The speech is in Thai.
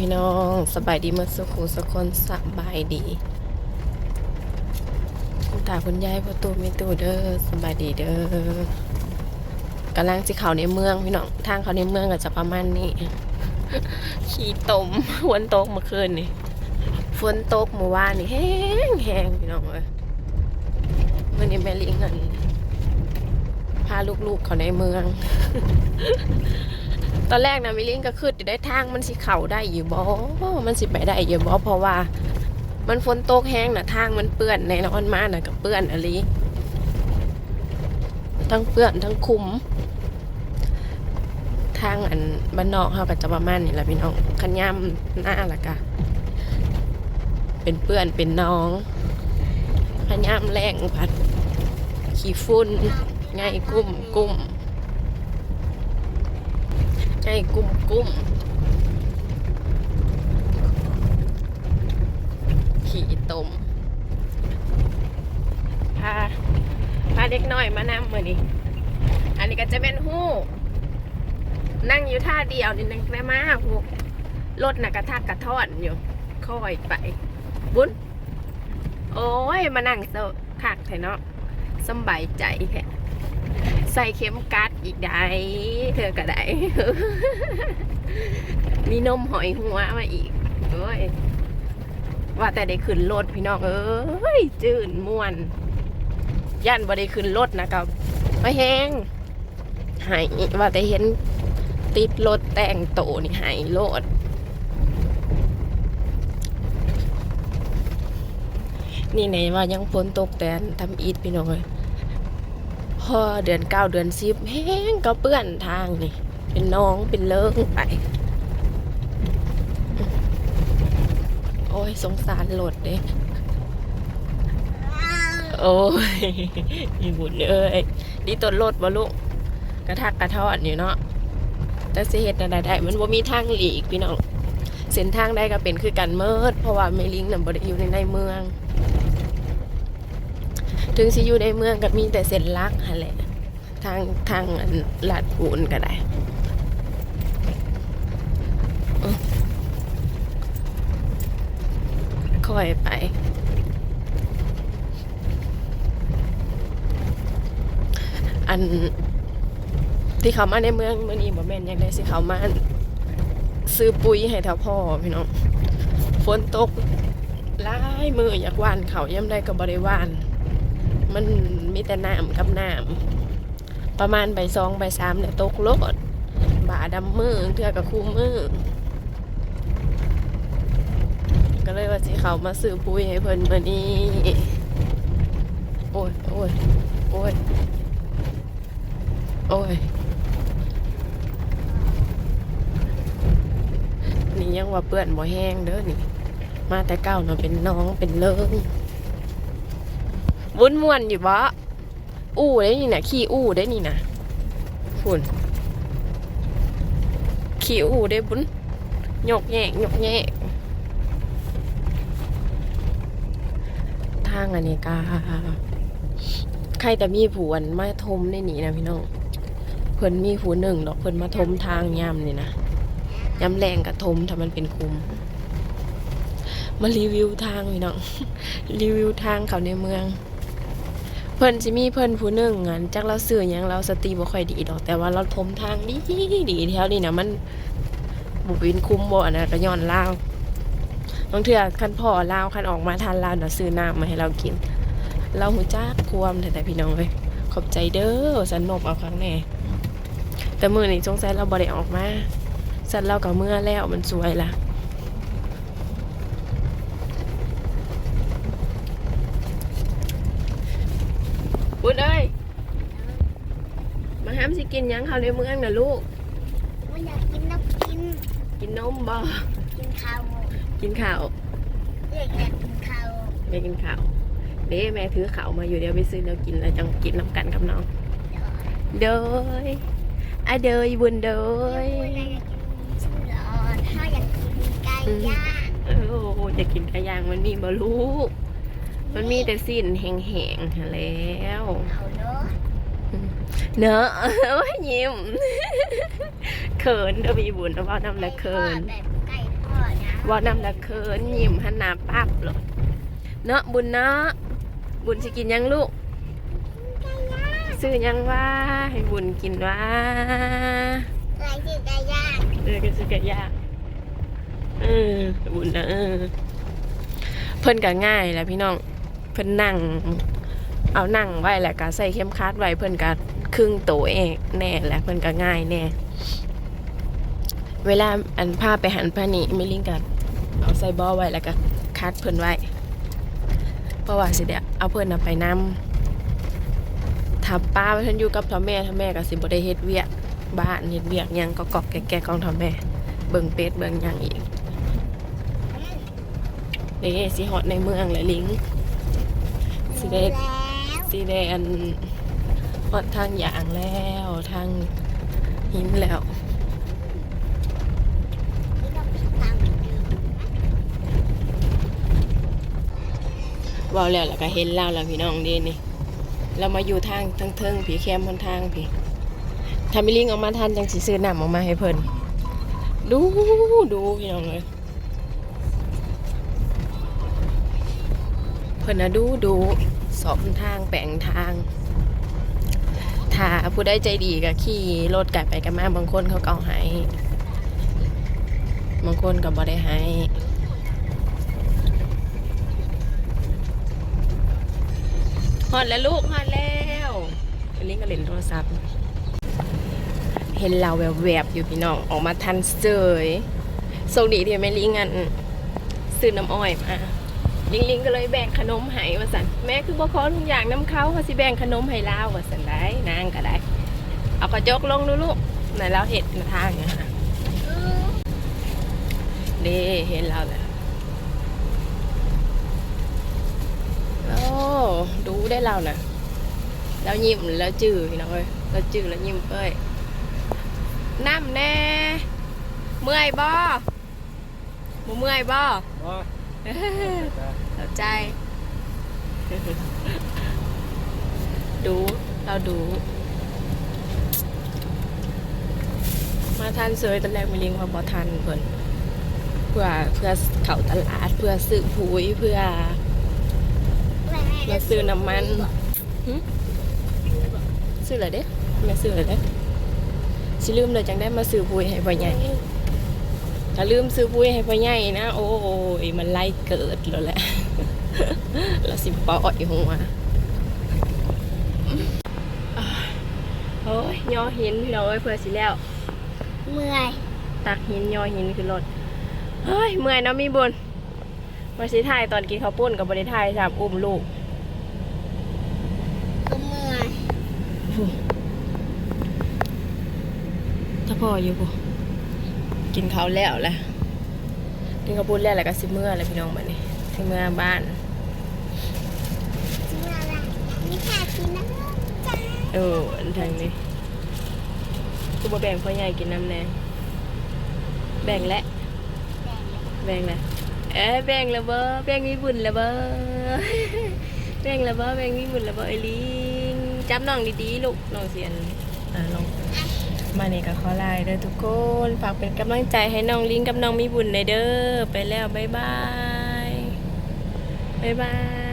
พี่น้องสบายดีเมื่อสักครู่สักคนสบายดีคุณตาคุณยายพ่อตู่มีตูเด้อสบายดีเด้อกำลังสิเขาในเมืองพี่น้องทางเขาในเมืองก็จะประมาณนี้ ขี่ตมฝนตกเมื่อคืนนี่ฝนตกเมื่อวานนี่แห้งแห้งพี่น้องเอ้ยวันนี้แม่ลิงกันพาลูกๆเขาในเมือง ตอนแรกนะมิลิงก็คือได้ทางมันสิเข่าได้อยู่บ่ มันสิไปได้อยู่บ่เพราะว่า มันฝนตกแห้งนะทางมันเปื้อนในนอนมาน่ะก็เปื้อนอะไรทั้งเปื้อนทั้งคุมทางอันบ้านนอกเขาก็จะประมาณนี้แหละพี่น้องขันย่ำหน้าละกะเป็นเปื้อนเป็นน้องขันย่ำแรงพัด ขี้ฝุ่นไงกุ้มกุ้ม ไอ้กุ้มกุ้มขี่ตมพาพาเด็กน้อยมานำมือนี่อันนี้ก็จะเป็นหู้ นั่งอยู่ท่าเดียวนี่นั่งแม่มากหูรถน่ะกระทักกระท่อนอยู่ค่อยไป บุญโอ้ย มานั่งเซอคักแท้เนาะสบายใจแท้ ใส่เข็มกัดอีกได้เธอก็ได้ มีนมหอยหัวมาอีกโอ้ยว่าแต่ได้ขึ้นรถพี่น้องเอ้ยจืนม่วน ย่านบ่ได้ขึ้นรถนะครับไม่แห้งหายว่าแต่เห็นติดรถแต่งโตนี่หายโลดนี่ไหนว่ายังฝนตกแต่ทำอีทพี่น้องเลย พอเดือนเก้าเดือนสิบแห้งก็เปื้อนทางนี่ เป็นน้องเป็นเลิงไป โอ้ยสงสารหลดเด้โอ้ยมีบุญเลยดีต้นรถบ่ลูกกระทักกระทอดอยู่เนาะแต่สิเหตุใดๆได้มันบ่มีทางหลีกพี่น้องเส้นทางใดก็เป็นคือกันเมิด เพราะว่าไม่ลิงน่ะบ่ได้อยู่ในในเมือง ถึงสิอยู่ในเมืองก็มีแต่เส้นลักหั่นแหละ ทางทางลาดปูนก็ได้ค่อยไป อันที่เขามาในเมืองเมื่อนี้บ่แม่นยังได้สิเขามาซื้อปุ๋ยให้เท่าพ่อพี่น้องฝนตกลายมืออยากว่านเขาย่ำได้ก็บ่ได้หว่าน มันมีแต่น้ำกับน้ำประมาณใบสองใบสามเนี่ยตกรถบ่าดำมือเทือกับคู่มือก็เลยว่าสิเขามาซื้อปุ๋ยให้เพิ่นมานี้โอ้ยโอ้ยโอ้ยโอ้ยนี่ยังว่าเปื้อนบ่แห้งเด้อนี่ มาแต่เก้าเนาะเป็นน้องเป็นเลิง วุ่นมวนอยู่บ่อู้ได้นี่นะขี้อู้ได้นี่นะฝุ่นขี้อู้ได้บุญหยกแยกหยกแยกทางอันนี้กาใครแต่มีผัวนมาทมได้นี่นะพี่น้องเพิ่นมีผัวหนึ่งดอกเพิ่นมาทมทางยำนี่นะยำแรงกับทมถ้ามันเป็นคุมมารีวิวทางพี่น้อง รีวิวทางเขาในเมือง เพิ่นสิมีเพิ่นผู้หนึ่งอันจักเราซื้อหยังเราสติบ่ค่อยดีดอก แต่ว่าเราทมทางดีดีแถวนี้นะมันบ่เป็นคุ้มบ่อันนะก็ย้อนลาวบางเทื่อคันพ่อลาวคันออกมาทานลาวเนาะซื้อน้ำมาให้เรากิน เราหูจักความแต่แต่พี่น้องเอ้ยขอบใจเด้อสันนบเอาครั้งแน่แต่มื้อนี้สงสัยเราบ่ได้ออกมาสันเราก็เมื่อแล้วมันสวยล่ะญเอ้ย มาห้ามสิกินหยังเขาในเมืองนะลูก ไม่อยากกินน้ำกิน กินนมบ่กินข้าวกินข้าวอยากอยากกินข้าวไม่กินข้าวเด้แม่ถือข้าวมาอยู่เดี๋ยวไปซื้อแล้วกินแล้วจังกินน้ำกันกับน้อง เด้ยอะเดยบุญเด้เอ้ยยอยากกินสุดอ่อนถ้าอยากกินไก่ย่างเออโอ้จะกินกระย่างมันมีบ่ลูกมันมีแต่สิ้นแห้งๆหั้นแล้วเอาเนาะ เนอะโอ้ยยิ้มเขินเด้อมีบุญเอาเว่าน้ำละเขินแบบไก่ทอพ่อนะเว่านำละเคินยิ้มหันหน้าปั๊บเลยเนาะบุญเนาะบุญสิกินยังลูกซื้อยังว่าให้บุญกินว่าอะไรชื่อไก่ย่างเออก็ซื้อไก่ย่างเออบุญนะเออเพิ่นก็ง่ายแหละพี่น้องเพิ่นนั่ง เอานั่งไว้แหละก็ใส่เข้มคัดไว้เพิ่อนก็ครึ่งโตเองแน่แหละเพิ่อนก็ง่ายแน่เวลาอันพาไปหันพานี่ไม่ลิงกันเอาใส่บอไว้แล้วก็คัดเพิ่อนไว้เพราะว่าสิเดี๋ยวเอาเพิ่อนน่ะไปนำถ้าป้าเพิ่นอยู่กับพ่อแม่พ่อแม่ก็สิบ่ได้เฮ็ดเวียกบ้านเฮ็ดเวียกยังก็กอกแก่ๆของพ่อแม่ เบิ่งเป็ดเบิ่งยังอีกนี่สิฮอดในเมืองเลยลิงสิได้ สีแดงหอดทางอย่างแล้วทางหิมแล้วนี่ก็ปิดตาว่าแล้วแล้วก็เห็นแล้วล่ะพี่น้องเดีนี่ เรามาอยู่ทางทั้งเทิงผีแคมบนทางพี่ถ้ามิลิงออกมาทันจังสิซื้อนำออกมาให้เพิ่นดูดูพี่น้องเลยเพิ่นนะดูดู สอบทางแปลงทาง ถ้าผู้ได้ใจดีก็ขี่รถกลับไปกันมาบางคนเขาก็เอาให้บางคนก็บ่ได้ให้ฮอดแล้วลูกฮอดแล้วลิงก็เล่นโทรศัพท์ เห็นเราแวบๆอยู่พี่น้องออกมาทันเสยโชคดีที่แม่ลิงอันซื้อน้ำอ้อยมา ลิงลิงก็เลยแบ่งขนมให้ว่าสันแม่คือบ่ขอทุกอย่างน้ำเขาเขาสิแบ่งขนมให้ลาวว่าสันได้นางก็ได้ เอากระจกลงดูลูกไหนเราเห็ดทางเนี่ยฮะอือเด้เห็นเราแล้วโอ้ดูได้เราน่ะแล้วยิ้มแล้วจื้อพี่น้องเอ้ยแล้วจื้อแล้วยิ้มเอ้ยน้ำแน่เมื่อยบ่บ่เมื่อยบ่อ๋อ เข้าใจ ดู เราดู มาทันเซยตอนแรกมีลิงมาบอทันเพิ่นเพื่อเพื่อเขาตลาด เพื่อซื้อปุ๋ยเพื่อมาซื้อน้ำมันซื้ออะไรเด้แม่ซื้ออะไรเด้สิลืมเลยจังได้มาซื้อปุ๋ยให้พ่อใหญ่ ถ้าลืมซื้อปุ๋ยให้พ่อใหญ่นะ โอ้ยมันไล่เกิดแล้วแหละแล้วสิปอ่อยหัวโอ้ยยอหินพี่น้องเอ้ยเพื่อสิแล้ว เมื่อย ตักหินยอหินคือรถเฮ้ยเมื่อยเนาะมีบุญมาสิถ่ายตอนกินข้าวปุ้นกับบริถ่ายสามอุ้มลูกก็เมื่อยถ้าพ่ออยู่กู กินข้าวแล้วแหละกินข้าวปุ้นแล้วแล้วก็สิเมื่อแล้วพี่น้องบัดนี้สิเมื่อบ้านเมื่อยอะไรนี่แค่กินน้ำจ้าเอออันทางนี้กูมาแบ่งพ่อใหญ่กินน้ำแน่แบ่งและแบ่งและเอ้ยแบ่งและเบ้อแบ่งมีบุญและเบ้อแบ่งและเบ้อแบ่งมีบุญและเบ้อไอ้ลิงจับน้องดีๆลูกน้องเสียนอ่าลอง มานี่ก็ขอไลน์เด้อทุกคน ฝากเป็นกำลังใจให้น้องลิงกับน้องมีบุญในอยเด้อ ไปแล้ว บ๊ายบาย บ๊ายบาย